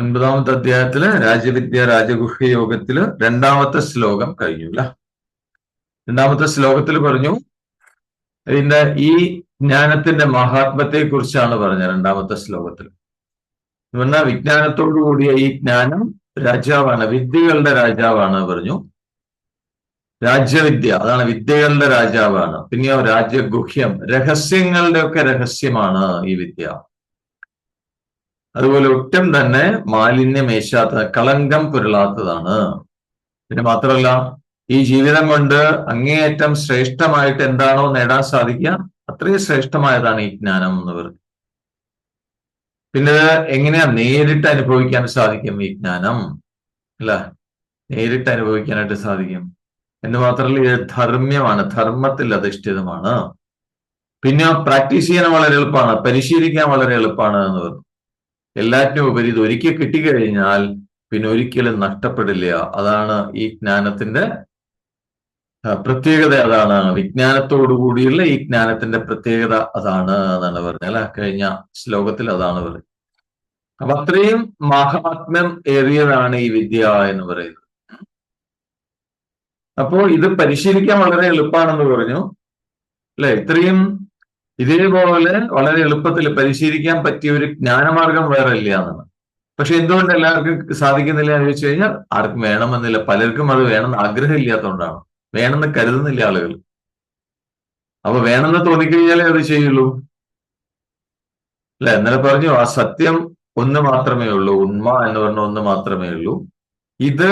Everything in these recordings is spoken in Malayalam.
ഒൻപതാമത്തെ അധ്യായത്തിൽ രാജവിദ്യ രാജഗുഹ്യ യോഗത്തിൽ രണ്ടാമത്തെ ശ്ലോകം കഴിഞ്ഞു അല്ല രണ്ടാമത്തെ ശ്ലോകത്തിൽ പറഞ്ഞു ഇതിന്റെ ഈ ജ്ഞാനത്തിന്റെ മഹാത്മത്തെ കുറിച്ചാണ് പറഞ്ഞത് രണ്ടാമത്തെ ശ്ലോകത്തിൽ. പറഞ്ഞാൽ വിജ്ഞാനത്തോടു കൂടിയ ഈ ജ്ഞാനം രാജാവാണ് വിദ്യകളുടെ രാജാവാണ് പറഞ്ഞു. രാജ്യവിദ്യ അതാണ് വിദ്യകളുടെ രാജാവാണ്. പിന്നെയോ രാജ്യഗുഹ്യം രഹസ്യങ്ങളുടെ ഒക്കെ രഹസ്യമാണ് ഈ വിദ്യ. അതുപോലെ ഒട്ടും തന്നെ മാലിന്യമേശാത്ത കളങ്കം പുരളാത്തതാണ്. പിന്നെ മാത്രമല്ല ഈ ജീവിതം കൊണ്ട് അങ്ങേയറ്റം ശ്രേഷ്ഠമായിട്ട് എന്താണോ നേടാൻ സാധിക്കുക അത്രയും ശ്രേഷ്ഠമായതാണ് ഈ ജ്ഞാനം എന്ന് പറയുന്നത് പിന്നെ എങ്ങനെയാ നേരിട്ട് അനുഭവിക്കാൻ സാധിക്കും ഈ ജ്ഞാനം? അല്ല? നേരിട്ട് അനുഭവിക്കാനായിട്ട് സാധിക്കും. എന്ന് മാത്രമല്ല ഇത് ധർമ്മ്യമാണ് ധർമ്മത്തിൽ അധിഷ്ഠിതമാണ്. പിന്നെ പ്രാക്ടീസ് ചെയ്യാൻ വളരെ എളുപ്പമാണ് പരിശീലിക്കാൻ വളരെ എളുപ്പമാണ് എന്ന് പറഞ്ഞു എല്ലാറ്റിനും ഉപരി ഇത് ഒരിക്കൽ കിട്ടിക്കഴിഞ്ഞാൽ പിന്നെ ഒരിക്കലും നഷ്ടപ്പെടില്ല. അതാണ് ഈ ജ്ഞാനത്തിന്റെ പ്രത്യേകത അതാണ്. വിജ്ഞാനത്തോടു കൂടിയുള്ള ഈ ജ്ഞാനത്തിന്റെ പ്രത്യേകത അതാണ് എന്നാണ് പറഞ്ഞത് അല്ലെ? കഴിഞ്ഞ ശ്ലോകത്തിൽ അതാണ് പറയുന്നത് അപ്പൊ അത്രയും മഹാത്മ്യം ഏറിയതാണ് ഈ വിദ്യ എന്ന് പറയുന്നത്. അപ്പോ ഇത് പരിശീലിക്കാൻ വളരെ എളുപ്പമാണെന്ന് പറഞ്ഞു. അല്ലെ? ഇത്രയും ഇതേപോലെ വളരെ എളുപ്പത്തിൽ പരിശീലിക്കാൻ പറ്റിയ ഒരു ജ്ഞാനമാർഗം വേറെ ഇല്ല എന്നാണ്. പക്ഷെ എന്തുകൊണ്ട് എല്ലാവർക്കും സാധിക്കുന്നില്ല എന്ന് ചോദിച്ചു കഴിഞ്ഞാൽ ആർക്കും വേണമെന്നില്ല. പലർക്കും അത് വേണമെന്ന് ആഗ്രഹം ഇല്ലാത്തതുകൊണ്ടാണ് വേണമെന്ന് കരുതുന്നില്ല ആളുകൾ. അപ്പൊ വേണമെന്ന് തോന്നിക്കഴിഞ്ഞാലേ അത് ചെയ്യുള്ളൂ. അല്ല ഇന്നലെ പറഞ്ഞു ആ സത്യം ഒന്ന് മാത്രമേ ഉള്ളൂ. ഉണ്മ എന്ന് പറഞ്ഞ ഒന്ന് മാത്രമേ ഉള്ളൂ. ഇത്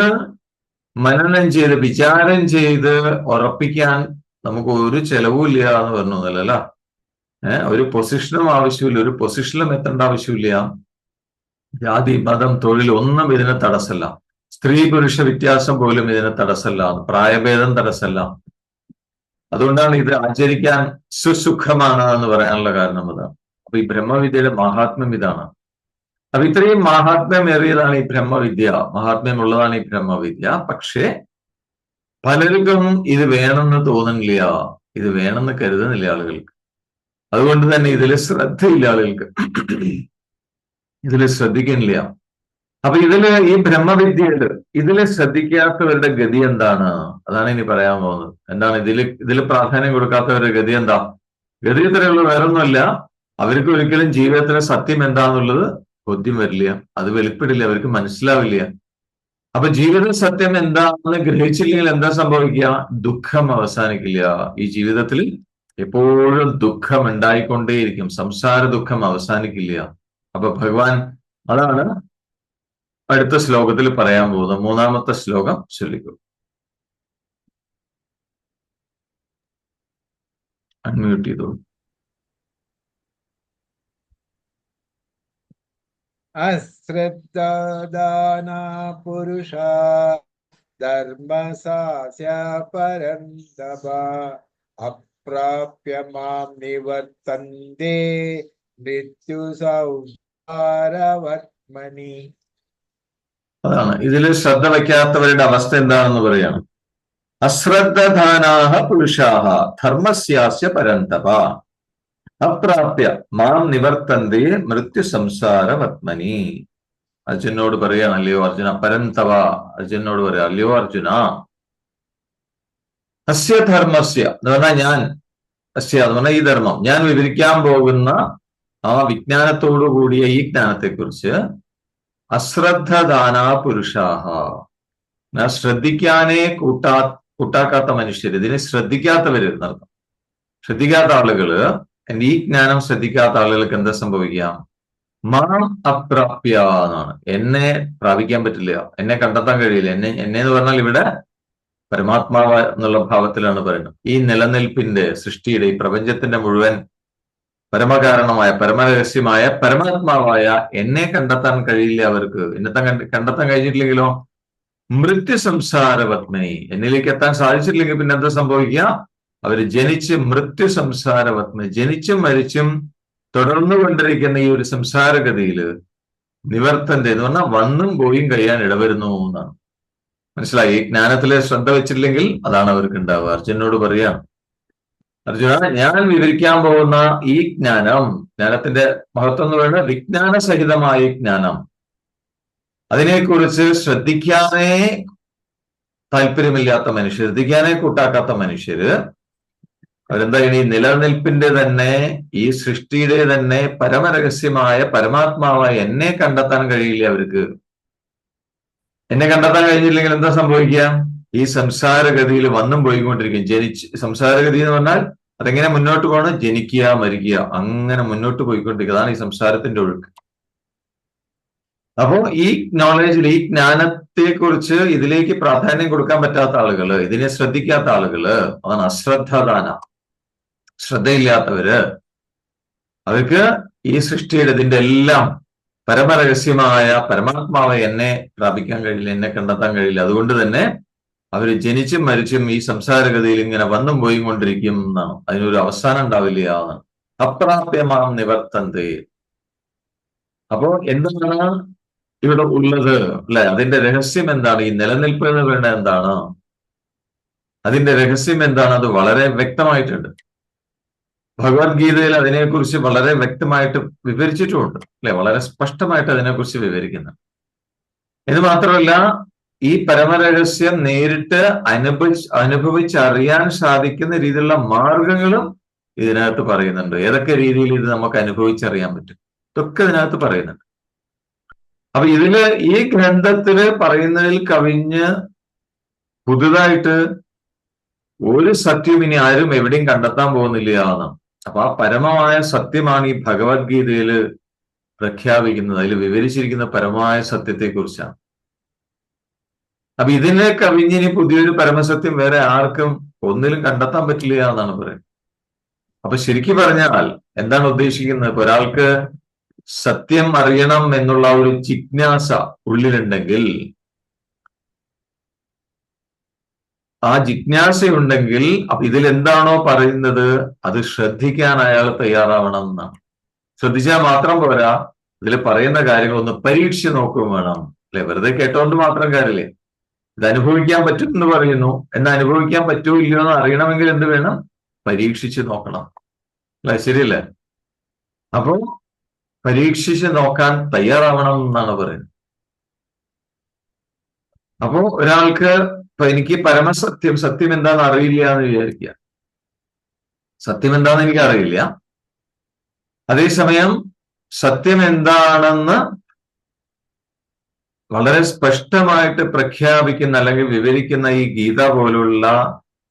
മനനം ചെയ്ത് വിചാരം ചെയ്ത് ഉറപ്പിക്കാൻ നമുക്ക് ഒരു ചെലവും ഇല്ല എന്ന് പറഞ്ഞു ഏഹ് ഒരു പൊസിഷനും ആവശ്യമില്ല. ഒരു പൊസിഷനിലും എത്തേണ്ട ആവശ്യമില്ല. ജാതി മതം തൊഴിൽ ഒന്നും ഇതിനെ തടസ്സമല്ല. സ്ത്രീ പുരുഷ വ്യത്യാസം പോലും ഇതിനെ തടസ്സമല്ല. പ്രായഭേദം തടസ്സമല്ല. അതുകൊണ്ടാണ് ഇത് ആചരിക്കാൻ സുസുഖമാണ് എന്ന് പറയാനുള്ള കാരണം അതാണ് അപ്പൊ ഈ ബ്രഹ്മവിദ്യയുടെ മഹാത്മ്യം ഇതാണ്. അപ്പൊ ഇത്രയും മഹാത്മ്യം ഏറിയതാണ് ഈ ബ്രഹ്മവിദ്യ. മഹാത്മ്യം ഉള്ളതാണ് ഈ ബ്രഹ്മവിദ്യ. പക്ഷേ പലർക്കും ഇത് വേണമെന്ന് തോന്നുന്നില്ല. ഇത് വേണമെന്ന് കരുതുന്നില്ല ആളുകൾക്ക്. അതുകൊണ്ട് തന്നെ ഇതിൽ ശ്രദ്ധയില്ല ആളുകൾക്ക്. ഇതിൽ ശ്രദ്ധിക്കുന്നില്ല അപ്പൊ ഇതിൽ ഈ ബ്രഹ്മവിദ്യയിൽ ഇതിൽ ശ്രദ്ധിക്കാത്തവരുടെ ഗതി എന്താണ്? അതാണ് ഇനി പറയാൻ പോകുന്നത്. എന്താണ് ഇതിൽ ഇതിൽ പ്രാധാന്യം കൊടുക്കാത്തവരുടെ ഗതി എന്താ? ഗതി ഇത്രയുള്ള വേറൊന്നുമല്ല. അവർക്ക് ഒരിക്കലും ജീവിതത്തിലെ സത്യം എന്താന്നുള്ളത് ബോധ്യം വരില്ല. അത് വെളിപ്പെടില്ല അവർക്ക് മനസ്സിലാവില്ല. അപ്പൊ ജീവിത സത്യം എന്താണെന്ന് ഗ്രഹിച്ചില്ലെങ്കിൽ എന്താ സംഭവിക്കുക? ദുഃഖം അവസാനിക്കില്ല. ഈ ജീവിതത്തിൽ എപ്പോഴും ദുഃഖം ഉണ്ടായിക്കൊണ്ടേയിരിക്കും. സംസാര ദുഃഖം അവസാനിക്കില്ല. അപ്പൊ ഭഗവാൻ അതാണ് അടുത്ത ശ്ലോകത്തിൽ പറയാൻ പോകുന്നത്. മൂന്നാമത്തെ ശ്ലോകം ചൊല്ലിക്കും. അൺമ്യൂട്ട് ചെയ്തോളൂ അശ്രദ്ധാന പുരുഷ ധർമ്മസാസ്യ പരന്തപ അപ്രാപ്യ മാം നിവർത്തേ മൃത്യു സൗഹാരവത്മനി അതാണ്. ഇതിൽ ശ്രദ്ധ വയ്ക്കാത്തവരുടെ അവസ്ഥ എന്താണെന്ന് പറയാണ് അശ്രദ്ധാനാഹ പുരുഷാഹ ധർമ്മസ്യാസ്യ പരന്തപ. അപ്രാപ്യ മാം നിവർത്തന്തേ മൃത്യു സംസാരവത്മനി അർജുനോട് പറയാണ് അല്ലയോ അർജുന പരന്തവ അർജുനോട് പറയാ അല്ലയോ അർജുന അസ്യ ധർമ്മസ്യ എന്ന് പറഞ്ഞാൽ ഞാൻ. അസ്യ എന്ന് പറഞ്ഞാൽ ഈ ധർമ്മം. ഞാൻ വിവരിക്കാൻ പോകുന്ന ആ വിജ്ഞാനത്തോടു കൂടിയ ഈ ജ്ഞാനത്തെക്കുറിച്ച് അശ്രദ്ധദാന പുരുഷാഹ. ശ്രദ്ധിക്കാനേ കൂട്ടാ കൂട്ടാക്കാത്ത മനുഷ്യർ ഇതിനെ ശ്രദ്ധിക്കാത്തവര് എന്നർത്ഥം ശ്രദ്ധിക്കാത്ത ആളുകൾ ഈ ജ്ഞാനം ശ്രദ്ധിക്കാത്ത ആളുകൾക്ക് എന്താ സംഭവിക്കാം മാം അപ്രാപ്യ എന്നാണ്. എന്നെ പ്രാപിക്കാൻ പറ്റില്ല. എന്നെ കണ്ടെത്താൻ കഴിയില്ല. എന്നെ എന്നെ എന്ന് പറഞ്ഞാൽ ഇവിടെ പരമാത്മാവ് എന്നുള്ള ഭാവത്തിലാണ് പറയുന്നത്. ഈ നിലനിൽപ്പിന്റെ സൃഷ്ടിയുടെ ഈ പ്രപഞ്ചത്തിന്റെ മുഴുവൻ പരമകാരണമായ പരമരഹസ്യമായ പരമാത്മാവായ എന്നെ കണ്ടെത്താൻ കഴിയില്ല അവർക്ക്. എന്നെത്താൻ കണ്ടെത്താൻ കഴിഞ്ഞിട്ടില്ലെങ്കിലോ? മൃത്യു സംസാരവത്മനി എന്നിലേക്ക് എത്താൻ സാധിച്ചിട്ടില്ലെങ്കിൽ പിന്നെ എന്താ സംഭവിക്കുക? അവർ ജനിച്ച് മൃത്യു സംസാരവത്മനി ജനിച്ചും മരിച്ചും തുടർന്നു കൊണ്ടിരിക്കുന്ന ഈ ഒരു സംസാരഗതിയിൽ നിവർത്തന്റെ എന്ന് പറഞ്ഞാൽ വന്നും പോയും കഴിയാൻ ഇടവരുന്നു എന്നാണ്. മനസ്സിലായി? ജ്ഞാനത്തിലെ ശ്രദ്ധ വെച്ചില്ലെങ്കിൽ അതാണ് അവർക്ക് ഉണ്ടാവുക. അർജുനോട് പറയാം. അർജുന ഞാൻ വിവരിക്കാൻ പോകുന്ന ഈ ജ്ഞാനം ജ്ഞാനത്തിന്റെ മഹത്വം എന്ന് പറയുന്നത് വിജ്ഞാന സഹിതമായ ജ്ഞാനം. അതിനെക്കുറിച്ച് ശ്രദ്ധിക്കാനേ താല്പര്യമില്ലാത്ത മനുഷ്യർ ശ്രദ്ധിക്കാനേ കൂട്ടാക്കാത്ത മനുഷ്യര് അവരെന്താ ഈ നിലനിൽപ്പിന്റെ തന്നെ ഈ സൃഷ്ടിയുടെ തന്നെ പരമരഹസ്യമായ പരമാത്മാവായ എന്നെ കണ്ടെത്താൻ കഴിയില്ല അവർക്ക്. എന്നെ കണ്ടെത്താൻ കഴിഞ്ഞില്ലെങ്കിൽ എന്താ സംഭവിക്കുക? ഈ സംസാരഗതിയിൽ വന്നും പോയിക്കൊണ്ടിരിക്കും. ജനിച്ച് സംസാരഗതി എന്ന് പറഞ്ഞാൽ അതെങ്ങനെ മുന്നോട്ട് പോകണം? ജനിക്കുക മരിക്കുക. അങ്ങനെ മുന്നോട്ട് പോയിക്കൊണ്ടിരിക്കുക അതാണ് ഈ സംസാരത്തിന്റെ ഒഴുക്ക്. അപ്പോൾ ഈ നോളേജിൽ ഈ ജ്ഞാനത്തെ കുറിച്ച് ഇതിലേക്ക് പ്രാധാന്യം കൊടുക്കാൻ പറ്റാത്ത ആളുകൾ ഇതിനെ ശ്രദ്ധിക്കാത്ത ആളുകൾ അതാണ് അശ്രദ്ധദാന. ശ്രദ്ധയില്ലാത്തവര്. അവർക്ക് ഈ സൃഷ്ടിയുടെ ഇതിന്റെ എല്ലാം പരമരഹസ്യമായ പരമാത്മാവെ എന്നെ പ്രാപിക്കാൻ കഴിയില്ല എന്നെ കണ്ടെത്താൻ കഴിയില്ല. അതുകൊണ്ട് തന്നെ അവർ ജനിച്ചും മരിച്ചും ഈ സംസാരഗതിയിൽ ഇങ്ങനെ വന്നും പോയി കൊണ്ടിരിക്കും എന്നാണ്. അതിനൊരു അവസാനം ഉണ്ടാവില്ല എന്നാണ് അപ്രാപ്യമാം നിവർത്തന്ത്. അപ്പോ എന്താണ് ഇവിടെ ഉള്ളത്? അല്ലെ? അതിന്റെ രഹസ്യം എന്താണ്? ഈ നിലനിൽപ്പ് എന്താണ്? അതിന്റെ രഹസ്യം എന്താണ്? അത് വളരെ വ്യക്തമായിട്ടുണ്ട്. ഭഗവത്ഗീതയിൽ അതിനെക്കുറിച്ച് വളരെ വ്യക്തമായിട്ട് വിവരിച്ചിട്ടുമുണ്ട് അല്ലെ? വളരെ സ്പഷ്ടമായിട്ട് അതിനെക്കുറിച്ച് വിവരിക്കുന്നു. ഇത് മാത്രമല്ല ഈ പരമരഹസ്യം നേരിട്ട് അനുഭവിച്ച് അനുഭവിച്ചറിയാൻ സാധിക്കുന്ന രീതിയിലുള്ള മാർഗങ്ങളും ഇതിനകത്ത് പറയുന്നുണ്ട്. ഏതൊക്കെ രീതിയിൽ ഇത് നമുക്ക് അനുഭവിച്ചറിയാൻ പറ്റും? ഇതൊക്കെ ഇതിനകത്ത് പറയുന്നുണ്ട്. അപ്പൊ ഇതിൽ ഈ ഗ്രന്ഥത്തിൽ പറയുന്നതിൽ കവിഞ്ഞ് പുതുതായിട്ട് ഒരു സത്യം ഇനി ആരും എവിടെയും കണ്ടെത്താൻ പോകുന്നില്ല എന്നാണ്. അപ്പൊ ആ പരമമായ സത്യമാണ് ഈ ഭഗവത്ഗീതയിൽ പ്രഖ്യാപിക്കുന്നത് അതിൽ വിവരിച്ചിരിക്കുന്ന പരമമായ സത്യത്തെക്കുറിച്ചാണ്. അപ്പൊ ഇതിനെ കവിഞ്ഞിനി പുതിയൊരു പരമസത്യം വേറെ ആർക്കും ഒന്നിലും കണ്ടെത്താൻ പറ്റില്ല എന്നാണ് പറയുന്നത്. അപ്പൊ ശരിക്കും പറഞ്ഞാൽ എന്താണ് ഉദ്ദേശിക്കുന്നത്? ഇപ്പൊ ഒരാൾക്ക് സത്യം അറിയണം എന്നുള്ള ഒരു ജിജ്ഞാസ ഉള്ളിലുണ്ടെങ്കിൽ ആ ജിജ്ഞാസയുണ്ടെങ്കിൽ ഇതിൽ എന്താണോ പറയുന്നത് അത് ശ്രദ്ധിക്കാൻ അയാൾ തയ്യാറാവണം എന്നാണ് ശ്രദ്ധിച്ചാൽ മാത്രം പോരാ ഇതിൽ പറയുന്ന കാര്യങ്ങൾ ഒന്ന് പരീക്ഷിച്ച് നോക്കുകയും വേണം. അല്ലെ? വെറുതെ കേട്ടോണ്ട് മാത്രം കാര്യമില്ലേ ഇത് അനുഭവിക്കാൻ പറ്റും എന്ന് പറയുന്നു. എന്നാൽ അനുഭവിക്കാൻ പറ്റുമോ ഇല്ലയോ എന്ന് അറിയണമെങ്കിൽ എന്ത് വേണം? പരീക്ഷിച്ച് നോക്കണം. അല്ലെ? ശരിയല്ലേ? അപ്പോ പരീക്ഷിച്ച് നോക്കാൻ തയ്യാറാവണം എന്നാണ് പറയുന്നത്. അപ്പോ ഒരാൾക്ക് ഇപ്പൊ എനിക്ക് പരമസത്യം സത്യം എന്താണെന്ന് അറിയില്ല എന്ന് വിചാരിക്കുക. സത്യം എന്താണെന്ന് എനിക്ക് അറിയില്ല. അതേസമയം സത്യം എന്താണെന്ന് വളരെ സ്പഷ്ടമായിട്ട് പ്രഖ്യാപിക്കുന്ന അല്ലെങ്കിൽ വിവരിക്കുന്ന ഈ ഗീത പോലുള്ള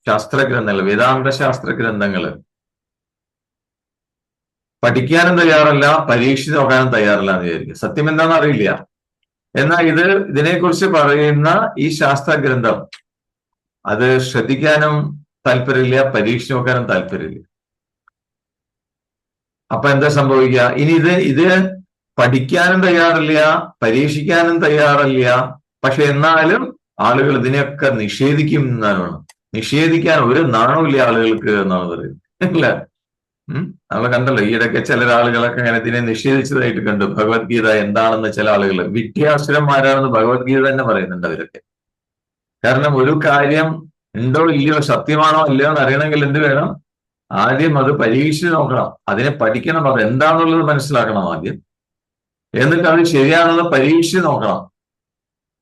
ശാസ്ത്രഗ്രന്ഥങ്ങൾ വേദാന്ത ശാസ്ത്ര ഗ്രന്ഥങ്ങൾ പഠിക്കാനും തയ്യാറല്ല പരീക്ഷിച്ച് നോക്കാനും തയ്യാറല്ല എന്ന് വിചാരിക്കും സത്യം എന്താണെന്ന് അറിയില്ല. എന്നാൽ ഇത് ഇതിനെക്കുറിച്ച് പറയുന്ന ഈ ശാസ്ത്ര ഗ്രന്ഥം അത് ശ്രദ്ധിക്കാനും താല്പര്യമില്ല പരീക്ഷിച്ച് നോക്കാനും താല്പര്യമില്ല. അപ്പൊ എന്താ സംഭവിക്കുക? ഇനി ഇത് ഇത് പഠിക്കാനും തയ്യാറില്ല പരീക്ഷിക്കാനും തയ്യാറില്ല. പക്ഷെ എന്നാലും ആളുകൾ ഇതിനെയൊക്കെ നിഷേധിക്കും എന്നാണ് നിഷേധിക്കാൻ ഒരു നാണമില്ല ആളുകൾക്ക് എന്നാണ് പറയുന്നത്. അല്ല? നമ്മൾ കണ്ടല്ലോ ഈയിടയ്ക്ക് ചില ആളുകളൊക്കെ അങ്ങനെ ഇതിനെ നിഷേധിച്ചതായിട്ട് കണ്ടു. ഭഗവത്ഗീത എന്താണെന്ന് ചില ആളുകൾ വിദ്യാസുരന്മാരാണെന്ന് ഭഗവത്ഗീത തന്നെ പറയുന്നുണ്ട് അവരൊക്കെ. കാരണം ഒരു കാര്യം ഉണ്ടോ ഇല്ലയോ സത്യമാണോ ഇല്ലയോ എന്ന് അറിയണമെങ്കിൽ എന്ത് വേണം? ആദ്യം അത് പരീക്ഷിച്ച് നോക്കണം. അതിനെ പഠിക്കണം. അത് എന്താണെന്നുള്ളത് മനസ്സിലാക്കണം ആദ്യം. എന്നിട്ട് അത് ശരിയാണെന്ന് പരീക്ഷിച്ച് നോക്കണം.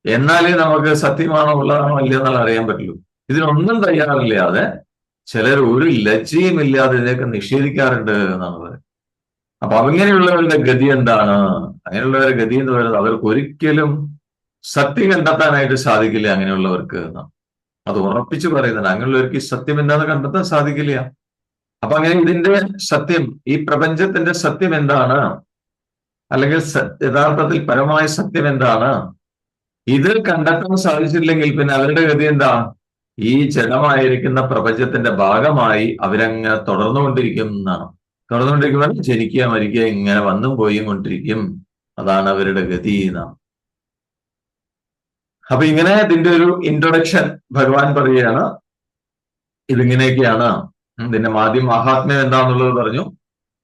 എന്നാലേ നമുക്ക് സത്യമാണോ ഉള്ളതാണോ ഇല്ലയോ എന്നുള്ള അറിയാൻ പറ്റുള്ളൂ. ഇതിനൊന്നും തയ്യാറില്ലാതെ ചിലർ ഒരു ലജ്ജയും ഇല്ലാതെ ഇതിനൊക്കെ നിഷേധിക്കാറുണ്ട് എന്നാണ് പറയുന്നത്. അപ്പൊ അങ്ങനെയുള്ളവരുടെ ഗതി എന്താണ്? അങ്ങനെയുള്ളവരുടെ ഗതി എന്ന് പറയുന്നത് അവർക്ക് ഒരിക്കലും സത്യം കണ്ടെത്താനായിട്ട് സാധിക്കില്ല അങ്ങനെയുള്ളവർക്ക് എന്നാണ് അത് ഉറപ്പിച്ചു പറയുന്നത് അങ്ങനെയുള്ളവർക്ക് ഈ സത്യം എന്താണെന്ന് കണ്ടെത്താൻ സാധിക്കില്ല. അപ്പൊ അങ്ങനെ ഇതിന്റെ സത്യം ഈ പ്രപഞ്ചത്തിന്റെ സത്യം എന്താണ്? അല്ലെങ്കിൽ യഥാർത്ഥത്തിൽ പരമായ സത്യം എന്താണ്? ഇത് കണ്ടെത്താൻ സാധിച്ചില്ലെങ്കിൽ പിന്നെ അവരുടെ ഗതി എന്താ? ഈ ജലമായിരിക്കുന്ന പ്രപഞ്ചത്തിന്റെ ഭാഗമായി അവരങ്ങനെ തുടർന്നുകൊണ്ടിരിക്കും എന്നാണ്. തുടർന്നുകൊണ്ടിരിക്കുമ്പോൾ ജനിക്കുക മരിക്കുക ഇങ്ങനെ വന്നും പോയും കൊണ്ടിരിക്കും. അതാണ് അവരുടെ ഗതി എന്നാണ്. അപ്പൊ ഇങ്ങനെ ഇതിന്റെ ഒരു ഇൻട്രൊഡക്ഷൻ ഭഗവാൻ പറയുകയാണ്. ഇതിങ്ങനെയൊക്കെയാണ്. ഇതിന്റെ ആദ്യം മഹാത്മ്യം എന്താന്നുള്ളത് പറഞ്ഞു.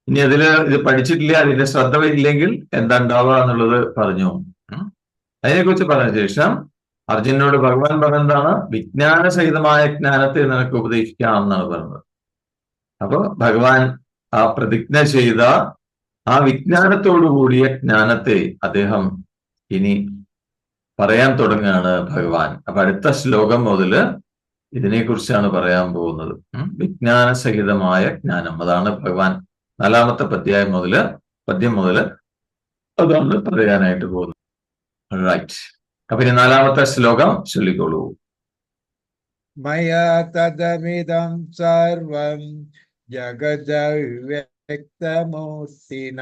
ഇനി അതിൽ ഇത് പഠിച്ചിട്ടില്ല അതിന്റെ ശ്രദ്ധ ഇല്ലെങ്കിൽ എന്താ ഉണ്ടാവുക എന്നുള്ളത് പറഞ്ഞു. അതിനെക്കുറിച്ച് പറഞ്ഞ ശേഷം അർജുനോട് ഭഗവാൻ പറഞ്ഞെന്താണ്? വിജ്ഞാന സഹിതമായ ജ്ഞാനത്തെ നിനക്ക് ഉപദേശിക്കാം എന്നാണ് പറഞ്ഞത്. അപ്പൊ ഭഗവാൻ ആ പ്രതിജ്ഞ ചെയ്ത ആ വിജ്ഞാനത്തോടു കൂടിയ ജ്ഞാനത്തെ അദ്ദേഹം ഇനി പറയാൻ തുടങ്ങുകയാണ് ഭഗവാൻ. അപ്പൊ അടുത്ത ശ്ലോകം മുതൽ ഇതിനെക്കുറിച്ചാണ് പറയാൻ പോകുന്നത്. വിജ്ഞാന സഹിതമായ ജ്ഞാനം. അതാണ് ഭഗവാൻ നാലാമത്തെ പദ്യായം മുതൽ പദ്യം മുതൽ അതാണ് പറയാനായിട്ട് പോകുന്നത്. റൈറ്റ് അപ്പൊ നാലാമത്തെ ശ്ലോകം ചൊല്ലിക്കോളൂ. മയാ തദമിതം സർവം ജഗദവ്യക്തമൂർത്തിന.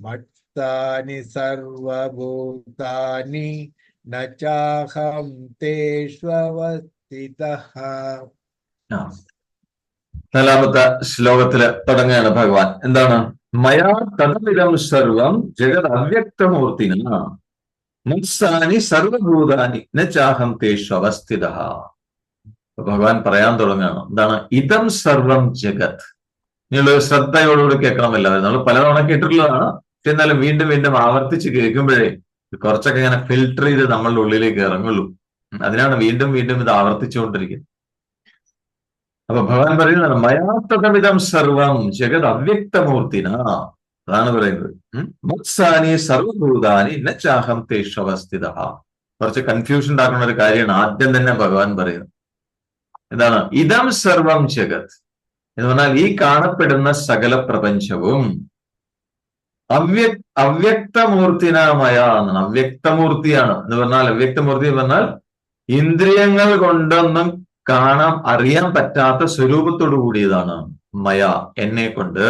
മത്താനി സർവഭൂതാനി നചാഹം തേഷ്വസ്ഥിത നാലാമത്തെ ശ്ലോകത്തിൽ തുടങ്ങുകയാണ് ഭഗവാൻ. എന്താണ്? മയാ തദമിതം സർവം ജഗത് അവ്യക്തമൂർത്തിന മത്സാനി സർവഭൂതാനി ന ചാഹം തേഷു അവസ്ഥിത ഭഗവാൻ പറയാൻ തുടങ്ങുകയാണ് എന്താണ്? ഇതം സർവം ജഗത്. നിങ്ങൾ ശ്രദ്ധയോടുകൂടി കേൾക്കണം എല്ലാവരും നമ്മൾ പലതവണ കേട്ടിട്ടുള്ളതാണ്. പക്ഷെ എന്നാലും വീണ്ടും വീണ്ടും ആവർത്തിച്ച് കേൾക്കുമ്പോഴേ കുറച്ചൊക്കെ ഇങ്ങനെ ഫിൽട്ടർ ചെയ്ത് നമ്മളുടെ ഉള്ളിലേക്ക് ഇറങ്ങുള്ളൂ. അതിനാണ് വീണ്ടും വീണ്ടും ഇത് ആവർത്തിച്ചുകൊണ്ടിരിക്കുന്നത്. അപ്പൊ ഭഗവാൻ പറയുന്നതാണ് മയാത്മകമിതം സർവം ജഗത് അവ്യക്തമൂർത്തിന അതാണ് പറയുന്നത്. മത്സാനി സർവഭൂതാനി ന ചാഹം തേഷവസ്ഥിത കുറച്ച് കൺഫ്യൂഷൻ ഉണ്ടാക്കുന്ന ഒരു കാര്യമാണ് ആദ്യം തന്നെ ഭഗവാൻ പറയുന്നത്. എന്താണ്? ഇതം സർവം ജഗത്. എന്ന് പറഞ്ഞാൽ ഈ കാണപ്പെടുന്ന സകല പ്രപഞ്ചവും അവ്യ അവ്യക്തമൂർത്തിനാമയ എന്നാണ്. അവ്യക്തമൂർത്തിയാണ്. എന്ന് പറഞ്ഞാൽ അവ്യക്തമൂർത്തി എന്ന് പറഞ്ഞാൽ ഇന്ദ്രിയങ്ങൾ കൊണ്ടൊന്നും കാണാൻ അറിയാൻ പറ്റാത്ത സ്വരൂപത്തോടു കൂടിയതാണ് മയ എന്നെ കൊണ്ട്.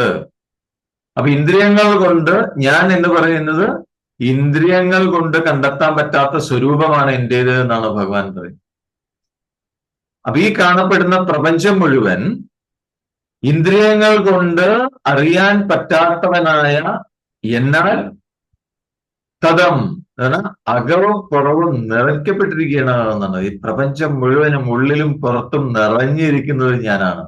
അപ്പൊ ഇന്ദ്രിയങ്ങൾ കൊണ്ട് ഞാൻ എന്ന് പറയുന്നത് ഇന്ദ്രിയങ്ങൾ കൊണ്ട് കണ്ടെത്താൻ പറ്റാത്ത സ്വരൂപമാണ് എന്റെത് എന്നാണ് ഭഗവാൻ പറയുന്നത്. അപ്പൊ ഈ കാണപ്പെടുന്ന പ്രപഞ്ചം മുഴുവൻ ഇന്ദ്രിയങ്ങൾ കൊണ്ട് അറിയാൻ പറ്റാത്തവനായ എന്നാൽ അതാണ് അകവും പുറവും നിറയ്ക്കപ്പെട്ടിരിക്കുകയാണ് എന്നാണ്. ഈ പ്രപഞ്ചം മുഴുവനും ഉള്ളിലും പുറത്തും നിറഞ്ഞിരിക്കുന്നത് ഞാനാണ്.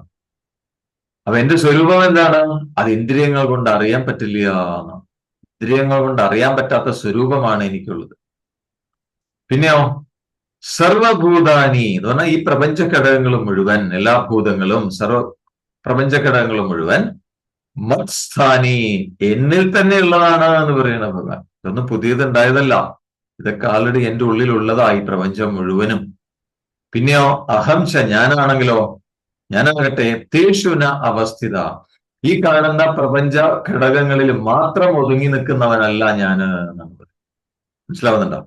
അപ്പൊ എന്റെ സ്വരൂപം എന്താണ്? അത് ഇന്ദ്രിയങ്ങൾ കൊണ്ട് അറിയാൻ പറ്റില്ല. ഇന്ദ്രിയങ്ങൾ കൊണ്ട് അറിയാൻ പറ്റാത്ത സ്വരൂപമാണ് എനിക്കുള്ളത്. പിന്നെയോ? സർവഭൂതാനി എന്ന് പറഞ്ഞാൽ ഈ പ്രപഞ്ച ഘടകങ്ങളും മുഴുവൻ എല്ലാ ഭൂതങ്ങളും സർവ പ്രപഞ്ച ഘടകങ്ങളും മുഴുവൻ മത്സ്ഥാനി എന്നിൽ തന്നെ ഉള്ളതാണ് എന്ന് പറയുന്ന ഭഗവാൻ. ഇതൊന്നും പുതിയതുണ്ടായതല്ല. ഇതൊക്കെ ആൾറെഡി എന്റെ ഈ പ്രപഞ്ചം മുഴുവനും. പിന്നെയോ? അഹംശ ഞാനാണെങ്കിലോ? ഞാനാകട്ടെ തേശുന അവസ്ഥിത. ഈ കാണുന്ന പ്രപഞ്ച ഘടകങ്ങളിൽ മാത്രം ഒതുങ്ങി നിൽക്കുന്നവനല്ല ഞാൻ മനസ്സിലാവുന്നുണ്ടോ?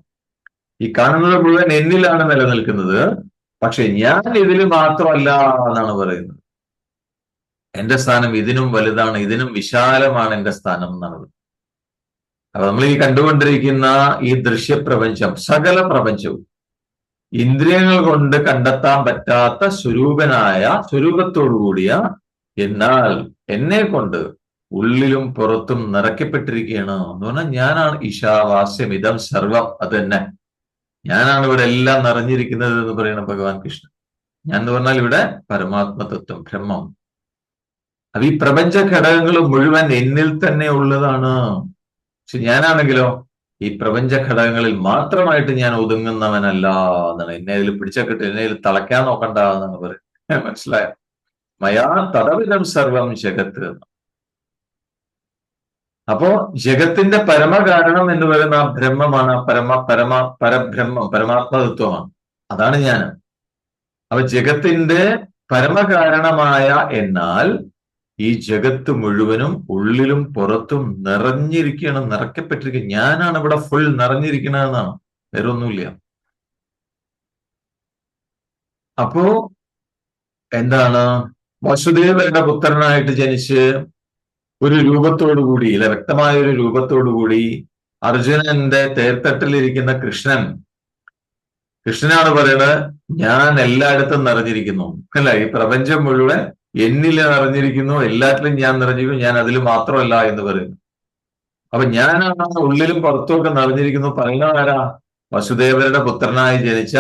ഈ കാണുന്നത് മുഴുവൻ എന്നിലാണ് നിലനിൽക്കുന്നത്. പക്ഷെ ഞാൻ ഇതിൽ മാത്രമല്ല എന്നാണ് പറയുന്നത്. എന്റെ സ്ഥാനം ഇതിനും വലുതാണ് ഇതിനും വിശാലമാണ് എന്റെ സ്ഥാനം എന്നാണ് പറയുന്നത്. അപ്പൊ നമ്മൾ ഈ കണ്ടുകൊണ്ടിരിക്കുന്ന ഈ ദൃശ്യപ്രപഞ്ചം സകല പ്രപഞ്ചവും ഇന്ദ്രിയങ്ങൾ കൊണ്ട് കണ്ടെത്താൻ പറ്റാത്ത സ്വരൂപനായ സ്വരൂപത്തോടു കൂടിയ എന്നാൽ എന്നെ കൊണ്ട് ഉള്ളിലും പുറത്തും നിറയ്ക്കപ്പെട്ടിരിക്കുകയാണ്. എന്ന് പറഞ്ഞാൽ ഞാനാണ് ഈശാവാസ്യം ഇതം സർവം അത് തന്നെ ഞാനാണ് ഇവിടെ എല്ലാം നിറഞ്ഞിരിക്കുന്നത് എന്ന് പറയുന്ന ഭഗവാൻ കൃഷ്ണൻ. ഞാൻ എന്ന് പറഞ്ഞാൽ ഇവിടെ പരമാത്മതത്വം ബ്രഹ്മം. അപ്പൊ ഈ പ്രപഞ്ച ഘടകങ്ങൾ മുഴുവൻ എന്നിൽ തന്നെ ഉള്ളതാണ്. പക്ഷെ ഞാനാണെങ്കിലോ? ഈ പ്രപഞ്ച ഘടകങ്ങളിൽ മാത്രമായിട്ട് ഞാൻ ഒതുങ്ങുന്നവനല്ല എന്നാണ്. എന്നെ ഇതിൽ പിടിച്ചക്കിട്ട് എന്നെ ഇതിൽ തളയ്ക്കാൻ നോക്കണ്ട എന്നാണ് പറയുന്നത്. മനസ്സിലായ? മയാ തടവിധം സർവം ജഗത്ത് അപ്പോ ജഗത്തിന്റെ പരമകാരണം എന്ന് പറയുന്ന ആ ബ്രഹ്മമാണ് പരമ പരമ പരബ്രഹ്മം പരമാത്മതത്വമാണ്. അതാണ് ഞാൻ അപ്പൊ ജഗത്തിന്റെ പരമകാരണമായ എന്നാൽ ഈ ജഗത്ത് മുഴുവനും ഉള്ളിലും പുറത്തും നിറഞ്ഞിരിക്കണം നിറയ്ക്കപ്പെട്ടിരിക്കുക ഞാനാണ് ഇവിടെ ഫുൾ നിറഞ്ഞിരിക്കണമെന്നാണ് വേറെ ഒന്നുമില്ല. അപ്പോ എന്താണ്? വസുദേവരുടെ പുത്രനായിട്ട് ജനിച്ച് ഒരു രൂപത്തോടുകൂടി അല്ലെ വ്യക്തമായ ഒരു രൂപത്തോടുകൂടി അർജുനന്റെ തേർത്തട്ടിലിരിക്കുന്ന കൃഷ്ണൻ കൃഷ്ണനാണ് പറയുന്നത് ഞാൻ എല്ലായിടത്തും നിറഞ്ഞിരിക്കുന്നു. അല്ല? ഈ പ്രപഞ്ചം മുഴുവൻ എന്നിൽ നിറഞ്ഞിരിക്കുന്നു എല്ലാത്തിലും ഞാൻ നിറഞ്ഞിരിക്കുന്നു ഞാൻ അതിൽ മാത്രമല്ല എന്ന് പറയുന്നു. അപ്പൊ ഞാനാണ് ഉള്ളിലും പുറത്തുമൊക്കെ നിറഞ്ഞിരിക്കുന്നു പറയുന്നത് ആരാ? വസുദേവരുടെ പുത്രനായി ജനിച്ച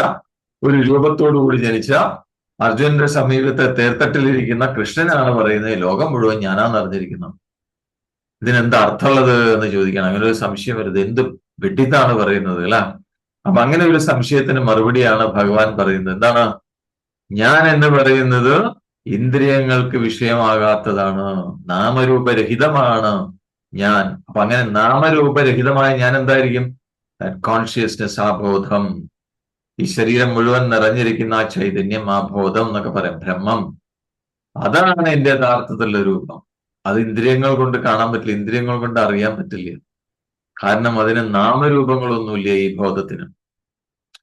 ഒരു രൂപത്തോടു കൂടി ജനിച്ച അർജുനന്റെ സമീപത്തെ തേർത്തട്ടിലിരിക്കുന്ന കൃഷ്ണനാണ് പറയുന്നത് ലോകം മുഴുവൻ ഞാനാ നിറഞ്ഞിരിക്കുന്നത് ഇതിനെന്താ അർത്ഥമുള്ളത് എന്ന് ചോദിക്കണം. അങ്ങനെ ഒരു സംശയം വരുത്. എന്ത് വെട്ടിത്താണ് പറയുന്നത് അല്ല? അപ്പൊ അങ്ങനെ ഒരു സംശയത്തിന് മറുപടിയാണ് ഭഗവാൻ പറയുന്നത്. എന്താണ്? ഞാൻ എന്ന് പറയുന്നത് ഇന്ദ്രിയങ്ങൾക്ക് വിഷയമാകാത്തതാണ്. നാമരൂപരഹിതമാണ് ഞാൻ. അപ്പൊ അങ്ങനെ നാമരൂപരഹിതമായ ഞാൻ എന്തായിരിക്കും? കോൺഷ്യസ്നെസ് ആ ബോധം ഈ ശരീരം മുഴുവൻ നിറഞ്ഞിരിക്കുന്ന ആ ചൈതന്യം ആ ബോധം എന്നൊക്കെ പറയാം. ബ്രഹ്മം. അതാണ് എന്റെ യഥാർത്ഥത്തിലുള്ള രൂപം. അത് ഇന്ദ്രിയങ്ങൾ കൊണ്ട് കാണാൻ പറ്റില്ല. ഇന്ദ്രിയങ്ങൾ കൊണ്ട് അറിയാൻ പറ്റില്ല. കാരണം അതിന് നാമരൂപങ്ങളൊന്നുമില്ല ഈ ബോധത്തിന്.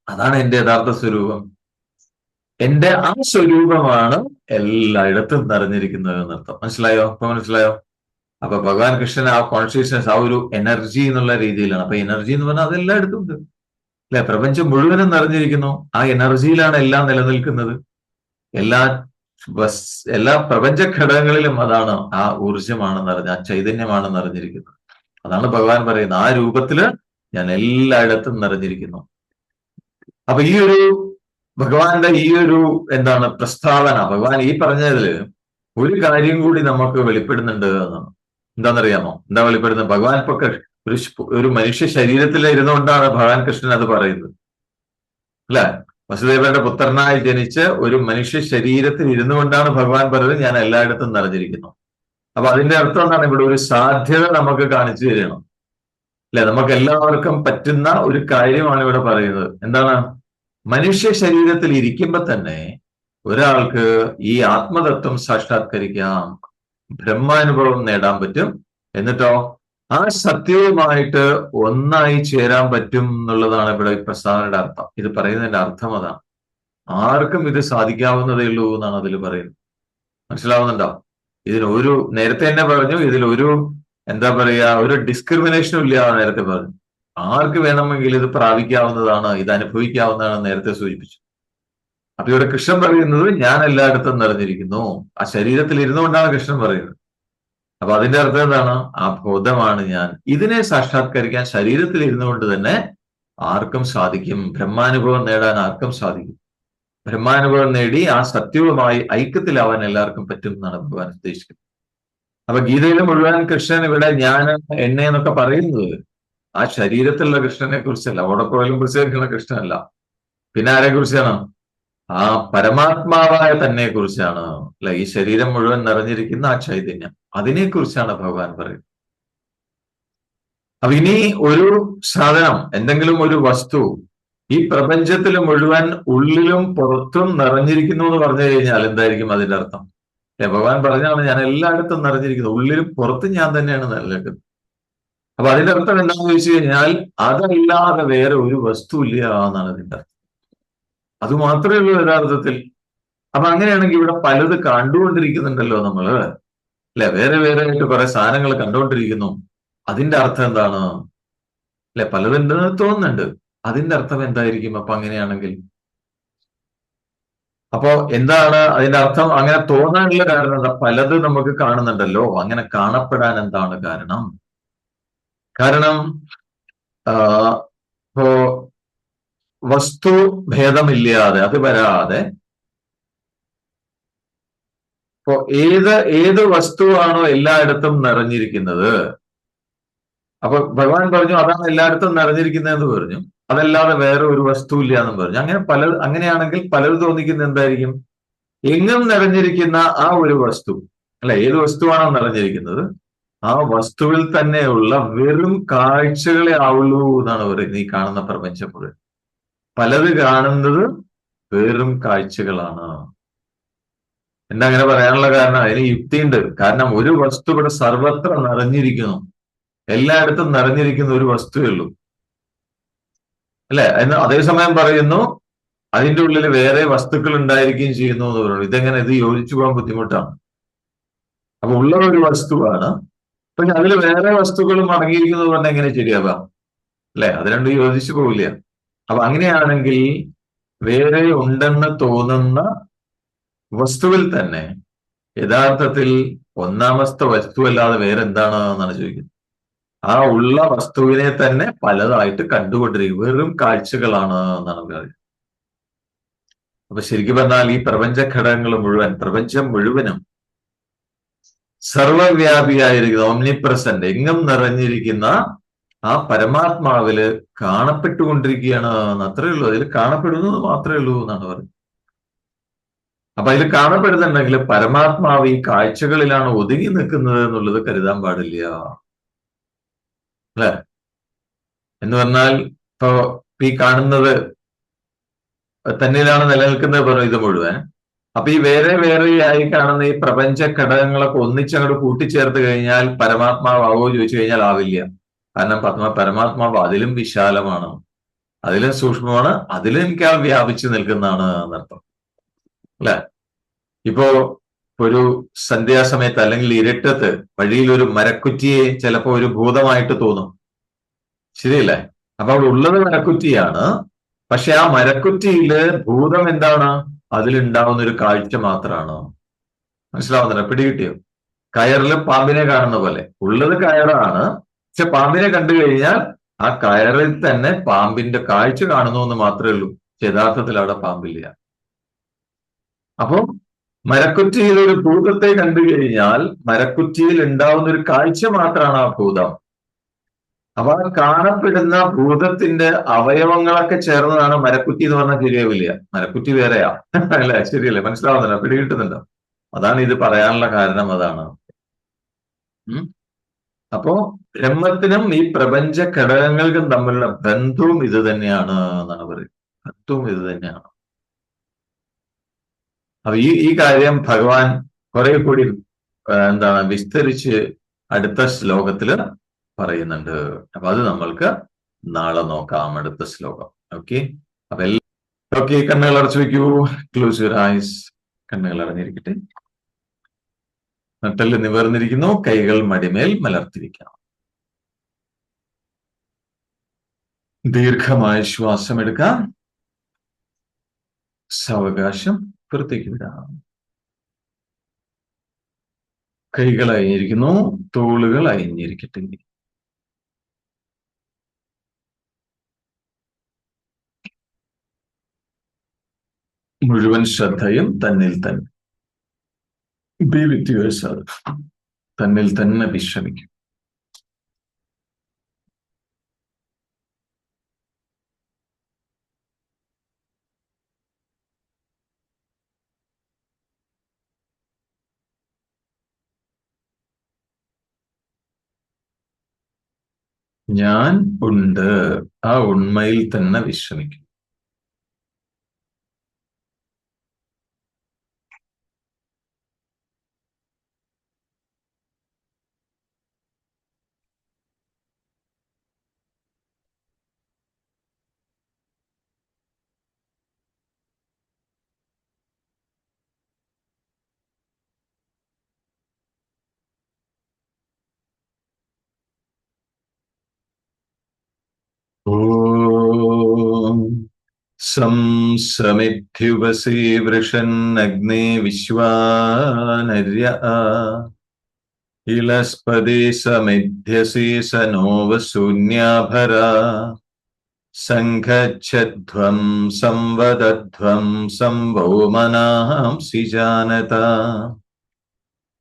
അതാണ് എന്റെ യഥാർത്ഥ സ്വരൂപം. എന്റെ ആ സ്വരൂപമാണ് എല്ലായിടത്തും നിറഞ്ഞിരിക്കുന്നത് എന്നർത്ഥം. മനസ്സിലായോ? അപ്പൊ മനസ്സിലായോ? അപ്പൊ ഭഗവാൻ കൃഷ്ണൻ ആ കോൺഷ്യസ്നെസ് ആ ഒരു എനർജി എന്നുള്ള രീതിയിലാണ്. അപ്പൊ എനർജി എന്ന് പറഞ്ഞാൽ അതെല്ലായിടത്തും ഉണ്ട്. അല്ലെ? പ്രപഞ്ചം മുഴുവനും നിറഞ്ഞിരിക്കുന്നു. ആ എനർജിയിലാണ് എല്ലാം നിലനിൽക്കുന്നത്. എല്ലാ ബസ് എല്ലാ പ്രപഞ്ച ഘടകങ്ങളിലും അതാണ് ആ ഊർജമാണ് നിറഞ്ഞ ആ ചൈതന്യമാണ് നിറഞ്ഞിരിക്കുന്നത്. അതാണ് ഭഗവാൻ പറയുന്നത്. ആ രൂപത്തിൽ ഞാൻ എല്ലായിടത്തും നിറഞ്ഞിരിക്കുന്നു. അപ്പൊ ഈ ഒരു ഭഗവാന്റെ ഈ ഒരു എന്താണ് പ്രസ്താവന ഭഗവാൻ ഈ പറഞ്ഞതിൽ ഒരു കാര്യം കൂടി നമുക്ക് വെളിപ്പെടുന്നുണ്ട് എന്നാണ്. എന്താണെന്നറിയാമോ? എന്താ വെളിപ്പെടുന്നത്? ഭഗവാൻ ഇപ്പൊ ഒരു ഒരു മനുഷ്യ ശരീരത്തിൽ ഇരുന്നുകൊണ്ടാണ് ഭഗവാൻ കൃഷ്ണൻ അത് പറയുന്നത്. അല്ലെ? വസുദേവന്റെ പുത്രനായി ജനിച്ച് ഒരു മനുഷ്യ ശരീരത്തിൽ ഇരുന്നു കൊണ്ടാണ് ഭഗവാൻ പറയുന്നത് ഞാൻ എല്ലായിടത്തും നിറഞ്ഞിരിക്കുന്നു. അപ്പൊ അതിന്റെ അർത്ഥം എന്താണ്? ഇവിടെ ഒരു സാധ്യത നമുക്ക് കാണിച്ചു തരണം അല്ലെ? നമുക്ക് എല്ലാവർക്കും പറ്റുന്ന ഒരു കാര്യമാണ് ഇവിടെ പറയുന്നത്. എന്താണ്? മനുഷ്യ ശരീരത്തിൽ ഇരിക്കുമ്പോൾ തന്നെ ഒരാൾക്ക് ഈ ആത്മതത്വം സാക്ഷാത്കരിക്കാം ബ്രഹ്മാനുഭവം നേടാൻ പറ്റും. എന്നിട്ടോ ആ സത്യവുമായിട്ട് ഒന്നായി ചേരാൻ പറ്റും എന്നുള്ളതാണ് ഇവിടെ ഈ പ്രസ്താവനയുടെ അർത്ഥം. ഇത് പറയുന്നതിന്റെ അർത്ഥം അതാണ്. ആർക്കും ഇത് സാധിക്കാവുന്നതേ ഉള്ളൂ എന്നാണ് അതിൽ പറയുന്നത്. മനസ്സിലാവുന്നുണ്ടോ? ഇതിനൊരു നേരത്തെ തന്നെ പറഞ്ഞു ഇതിൽ ഒരു എന്താ പറയാ ഒരു ഡിസ്ക്രിമിനേഷനും ഇല്ല നേരത്തെ പറഞ്ഞു. ആർക്ക് വേണമെങ്കിൽ ഇത് പ്രാപിക്കാവുന്നതാണ് ഇത് അനുഭവിക്കാവുന്നതാണ് നേരത്തെ സൂചിപ്പിച്ചു. അപ്പൊ ഇവിടെ കൃഷ്ണൻ പറയുന്നത് ഞാൻ എല്ലായിടത്തും നിറഞ്ഞിരിക്കുന്നു. ആ ശരീരത്തിൽ ഇരുന്നുകൊണ്ടാണ് കൃഷ്ണൻ പറയുന്നത്. അപ്പൊ അതിന്റെ അർത്ഥം എന്താണ്? ആ ബോധമാണ് ഞാൻ. ഇതിനെ സാക്ഷാത്കരിക്കാൻ ശരീരത്തിൽ ഇരുന്നുകൊണ്ട് തന്നെ ആർക്കും സാധിക്കും. ബ്രഹ്മാനുഭവം നേടാൻ ആർക്കും സാധിക്കും. ബ്രഹ്മാനുഭവം നേടി ആ സത്യവുമായി ഐക്യത്തിലാവാൻ എല്ലാവർക്കും പറ്റും എന്നാണ് ഭഗവാൻ ഉദ്ദേശിക്കുന്നത്. അപ്പൊ ഗീതയിൽ മുഴുവൻ കൃഷ്ണൻ ഇവിടെ ഞാൻ എന്നെ എന്നൊക്കെ പറയുന്നത് ആ ശരീരത്തിലുള്ള കൃഷ്ണനെ കുറിച്ചല്ല ഓടക്കുഴലും കുറിച്ച് കൃഷ്ണനല്ല. പിന്നെ ആരെ കുറിച്ചാണ്? ആ പരമാത്മാവായ തന്നെ കുറിച്ചാണ്. അല്ലെ? ഈ ശരീരം മുഴുവൻ നിറഞ്ഞിരിക്കുന്ന ആ ചൈതന്യം. അതിനെ കുറിച്ചാണ് ഭഗവാൻ പറയുന്നത്. അപ്പൊ ഇനി ഒരു സാധനം എന്തെങ്കിലും ഒരു വസ്തു ഈ പ്രപഞ്ചത്തിൽ മുഴുവൻ ഉള്ളിലും പുറത്തും നിറഞ്ഞിരിക്കുന്നു എന്ന് പറഞ്ഞു കഴിഞ്ഞാൽ എന്തായിരിക്കും അതിന്റെ അർത്ഥം? ഭഗവാൻ പറഞ്ഞാണ് ഞാൻ എല്ലായിടത്തും നിറഞ്ഞിരിക്കുന്നത് ഉള്ളിലും പുറത്തും ഞാൻ തന്നെയാണ് നിലനിൽക്കുന്നത്. അപ്പൊ അതിന്റെ അർത്ഥം എന്താണെന്ന് ചോദിച്ചു കഴിഞ്ഞാൽ അതല്ലാതെ വേറെ ഒരു വസ്തു ഇല്ല എന്നാണ് അതിന്റെ അർത്ഥം. അത് മാത്രമേ ഉള്ളൂ യഥാർത്ഥത്തിൽ. അപ്പൊ അങ്ങനെയാണെങ്കിൽ ഇവിടെ പലത് കണ്ടുകൊണ്ടിരിക്കുന്നുണ്ടല്ലോ നമ്മൾ അല്ലെ? വേറെ വേറെ ആയിട്ട് കുറെ സാധനങ്ങൾ കണ്ടുകൊണ്ടിരിക്കുന്നു. അതിന്റെ അർത്ഥം എന്താണ്? അല്ലെ പലതുണ്ടെന്ന് തോന്നുന്നുണ്ട്. അതിന്റെ അർത്ഥം എന്തായിരിക്കും അപ്പൊ അങ്ങനെയാണെങ്കിൽ? അപ്പോ എന്താണ് അതിന്റെ അർത്ഥം? അങ്ങനെ തോന്നാനുള്ള കാരണം എന്താ? പലത് നമുക്ക് കാണുന്നുണ്ടല്ലോ. അങ്ങനെ കാണപ്പെടാൻ എന്താണ് കാരണം? കാരണം ഇപ്പോ വസ്തു ഭേദമില്ലാതെ അത് വരാതെ ഇപ്പോ ഏത് ഏത് വസ്തുവാണോ എല്ലായിടത്തും നിറഞ്ഞിരിക്കുന്നത്? അപ്പൊ ഭഗവാൻ പറഞ്ഞു അതാണ് എല്ലായിടത്തും നിറഞ്ഞിരിക്കുന്നതെന്ന് പറഞ്ഞു. അതല്ലാതെ വേറെ ഒരു വസ്തു ഇല്ല എന്നും പറഞ്ഞു. അങ്ങനെ പല അങ്ങനെയാണെങ്കിൽ പലരും തോന്നിക്കുന്ന എന്തായിരിക്കും? എങ്ങും നിറഞ്ഞിരിക്കുന്ന ആ ഒരു വസ്തു അല്ലെ ഏത് വസ്തുവാണോ നിറഞ്ഞിരിക്കുന്നത് ആ വസ്തുവിൽ തന്നെയുള്ള വെറും കാഴ്ചകളെ ആവുള്ളൂ എന്നാണ് പറയുന്നത് ഈ കാണുന്ന പ്രപഞ്ചം മുഴുവൻ. പലത് കാണുന്നത് വെറും കാഴ്ചകളാണ്. എന്താ അങ്ങനെ പറയാനുള്ള കാരണം? അതിന് യുക്തിയുണ്ട്. കാരണം ഒരു വസ്തു ഇവിടെ സർവത്ര നിറഞ്ഞിരിക്കുന്നു. എല്ലായിടത്തും നിറഞ്ഞിരിക്കുന്ന ഒരു വസ്തുവേ ഉള്ളൂ. അല്ലെ? എന്ന് അതേസമയം പറയുന്നു അതിന്റെ ഉള്ളിൽ വേറെ വസ്തുക്കൾ ഉണ്ടായിരിക്കുകയും ചെയ്യുന്നു എന്ന് പറയുന്നു. ഇതെങ്ങനെ? ഇത് യോജിച്ചു പോകാൻ ബുദ്ധിമുട്ടാണ്. അപ്പൊ ഉള്ള ഒരു വസ്തുവാണ് പക്ഷെ അതിൽ വേറെ വസ്തുക്കളും അടങ്ങിയിരിക്കുന്നത് പറഞ്ഞാൽ എങ്ങനെ ശരിയാവാം? അല്ലെ? അത് രണ്ടും യോജിച്ചു പോവില്ല. അപ്പൊ അങ്ങനെയാണെങ്കിൽ വേറെ ഉണ്ടെന്ന് തോന്നുന്ന വസ്തുവിൽ തന്നെ യഥാർത്ഥത്തിൽ ഒന്നാമത്തെ വസ്തു അല്ലാതെ വേറെ എന്താണ് എന്നാണ് ചോദിക്കുന്നത്. ആ ഉള്ള വസ്തുവിനെ തന്നെ പലതായിട്ട് കണ്ടുകൊണ്ടിരിക്കും. വെറും കാഴ്ചകളാണ് എന്നാണ് പറയുന്നത് അപ്പൊ ശരിക്കും പറഞ്ഞാൽ ഈ പ്രപഞ്ച ഘടകങ്ങൾ മുഴുവൻ പ്രപഞ്ചം മുഴുവനും സർവവ്യാപിയായിരിക്കുന്ന ഓംനി പ്രസന്റ് എങ്ങും നിറഞ്ഞിരിക്കുന്ന ആ പരമാത്മാവിൽ കാണപ്പെട്ടുകൊണ്ടിരിക്കുകയാണ് അത്രേ ഉള്ളൂ. അതിൽ കാണപ്പെടുന്നത് മാത്രമേ ഉള്ളൂ എന്നാണ് പറയുന്നത്. അപ്പൊ അതിൽ കാണപ്പെടുന്നുണ്ടെങ്കിൽ പരമാത്മാവ് ഈ കാഴ്ചകളിലാണ് ഒതുങ്ങി നിൽക്കുന്നത് എന്നുള്ളത് കരുതാൻ പാടില്ല. അല്ലെ? എന്ന് പറഞ്ഞാൽ ഇപ്പൊ ഈ കാണുന്നത് തന്നിലാണ് നിലനിൽക്കുന്നത് പറഞ്ഞു ഇത് മുഴുവൻ. അപ്പൊ ഈ വേറെ ആയി കാണുന്ന ഈ പ്രപഞ്ച ഘടകങ്ങളൊക്കെ ഒന്നിച്ചങ്ങോട്ട് കൂട്ടിച്ചേർത്ത് കഴിഞ്ഞാൽ പരമാത്മാവോ ചോദിച്ചു കഴിഞ്ഞാൽ ആവില്ല. കാരണം പത്മ പരമാത്മാവ് അതിലും വിശാലമാണ്. അതിലും സൂക്ഷ്മമാണ്. അതിലും എനിക്കാൾ വ്യാപിച്ചു നിൽക്കുന്നതാണ് എന്നർത്ഥം. അല്ലെ? ഇപ്പോ ഒരു സന്ധ്യാസമയത്ത് അല്ലെങ്കിൽ ഇരുട്ടത്ത് വഴിയിൽ ഒരു മരക്കുറ്റിയെ ചിലപ്പോ ഒരു ഭൂതമായിട്ട് തോന്നും. ശരിയല്ലേ? അപ്പൊ അവിടെ ഉള്ളത് മരക്കുറ്റിയാണ്. പക്ഷെ ആ മരക്കുറ്റിയിൽ ഭൂതം എന്താണ്? അതിലുണ്ടാവുന്ന ഒരു കാഴ്ച മാത്രമാണ് മനസ്സിലാവുന്നില്ല പിടികിട്ടിയോ? കയറിൽ പാമ്പിനെ കാണുന്ന പോലെ. ഉള്ളത് കയറാണ്. പക്ഷെ പാമ്പിനെ കണ്ടു കഴിഞ്ഞാൽ ആ കയറിൽ തന്നെ പാമ്പിന്റെ കാഴ്ച കാണുന്നു എന്ന് മാത്രമേ ഉള്ളൂ. യഥാർത്ഥത്തിൽ അവിടെ പാമ്പില്ല. അപ്പോ മരക്കുറ്റിയിൽ ഒരു ഭൂതത്തെ കണ്ടു കഴിഞ്ഞാൽ മരക്കുറ്റിയിൽ ഉണ്ടാവുന്ന ഒരു കാഴ്ച മാത്രമാണ് ആ ഭൂതം. അപ്പൊ കാണപ്പെടുന്ന ഭൂതത്തിന്റെ അവയവങ്ങളൊക്കെ ചേർന്നതാണ് മരക്കുറ്റി എന്ന് പറഞ്ഞ ശരിയാവില്ല മരക്കുറ്റി വേറെയാ. അല്ലെ? ശരിയല്ലേ? മനസ്സിലാവുന്നില്ല പിടികിട്ടുന്നുണ്ടോ അതാണ് ഇത് പറയാനുള്ള കാരണം. അതാണ്. അപ്പോ ബ്രഹ്മത്തിനും ഈ പ്രപഞ്ച ഘടകങ്ങൾക്കും തമ്മിലുള്ള ബന്ധവും ഇത് തന്നെയാണ് എന്നാണ് പറയുന്നത്. ബന്ധവും ഇത് തന്നെയാണ്. അപ്പൊ ഈ ഈ കാര്യം ഭഗവാൻ കുറെ കൂടി എന്താണ് വിസ്തരിച്ച് അടുത്ത ശ്ലോകത്തിൽ പറയുന്നുണ്ട്. അപ്പൊ അത് നമ്മൾക്ക് നാളെ നോക്കാം അടുത്ത ശ്ലോകം. ഓക്കെ അപ്പൊ എല്ലാ ഓക്കെ കണ്ണുകൾ അടച്ചു വെക്കൂ. ക്ലോസ് യുവർ ഐസ് കണ്ണുകൾ അടഞ്ഞിരിക്കട്ടെ. നട്ടൽ നിവർന്നിരിക്കുന്നു. കൈകൾ മടിമേൽ മലർത്തിരിക്കണം. ദീർഘമായ ശ്വാസം എടുക്കാം. സാവകാശം പുറത്തേക്ക് വിടാം. കൈകൾ അയഞ്ഞിരിക്കുന്നു. തോളുകൾ അയഞ്ഞിരിക്കട്ടെ. മുഴുവൻ ശ്രദ്ധയും തന്നിൽ തന്നെ. ബി വിത്ത് യുവർ സെൽഫ് തന്നിൽ തന്നെ വിശ്രമിക്കും. ഞാൻ ഉണ്ട്. ആ ഉണ്മയിൽ തന്നെ വിശ്രമിക്കും. संसमिद्ध्युवसे वृषन्ग्ने विश्वानर्य इलस्पदे समिध्यसे स नो वसून्याभरा सङ्घच्छध्वं संवदध्वं संवो मनांसि जानता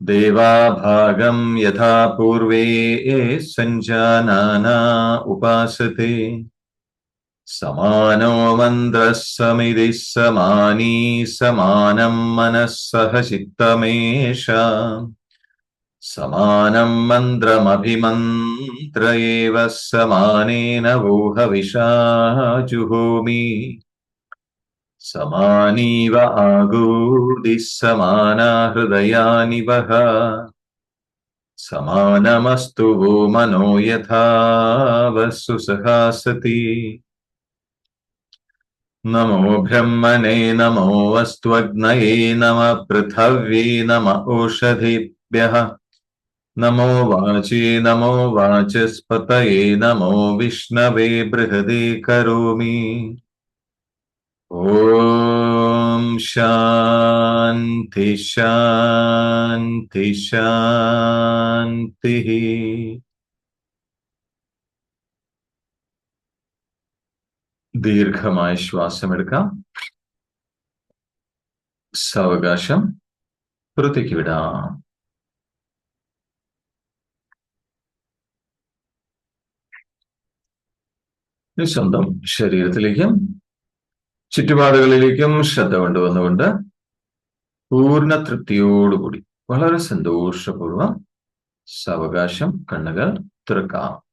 देवाभागं यथा पूर्वे सञ्जानाना उपासते। സമാനോ മന്ത്രഃ സമിതി സമാനീ സമാനം മനസ്സഹ ചിത്തമേഷ സമാനം മന്ത്രമഭിമന്ത്ര ഏവ സമാനേന വോഹവിഷാ ജുഹോമി സമാനീവ ആഗൂതി സമാനാ ഹൃദയാനി വഹ സമാനമസ്തു മനോ യഥാ വസ്സു സഹാസതി नमो ब्रह्मणे, नमो वस्त्वग्नये, नमः पृथ्वी नम ओषधिभ्यः नमो वाचे, नमो वाचस्पतये, नमो विष्णवे, बृहदे करोमि। ॐ शान्ति शान्ति, शान्तिः। ദീർഘമായ ശ്വാസമെടുക്കാം. സാവകാശം പുറത്തേക്ക് വിടാം. സ്വന്തം ശരീരത്തിലേക്കും ചുറ്റുപാടുകളിലേക്കും ശ്രദ്ധ കൊണ്ടുവന്നുകൊണ്ട് പൂർണ തൃപ്തിയോടുകൂടി വളരെ സന്തോഷപൂർവം സാവകാശം കണ്ണുകൾ തുറക്കാം.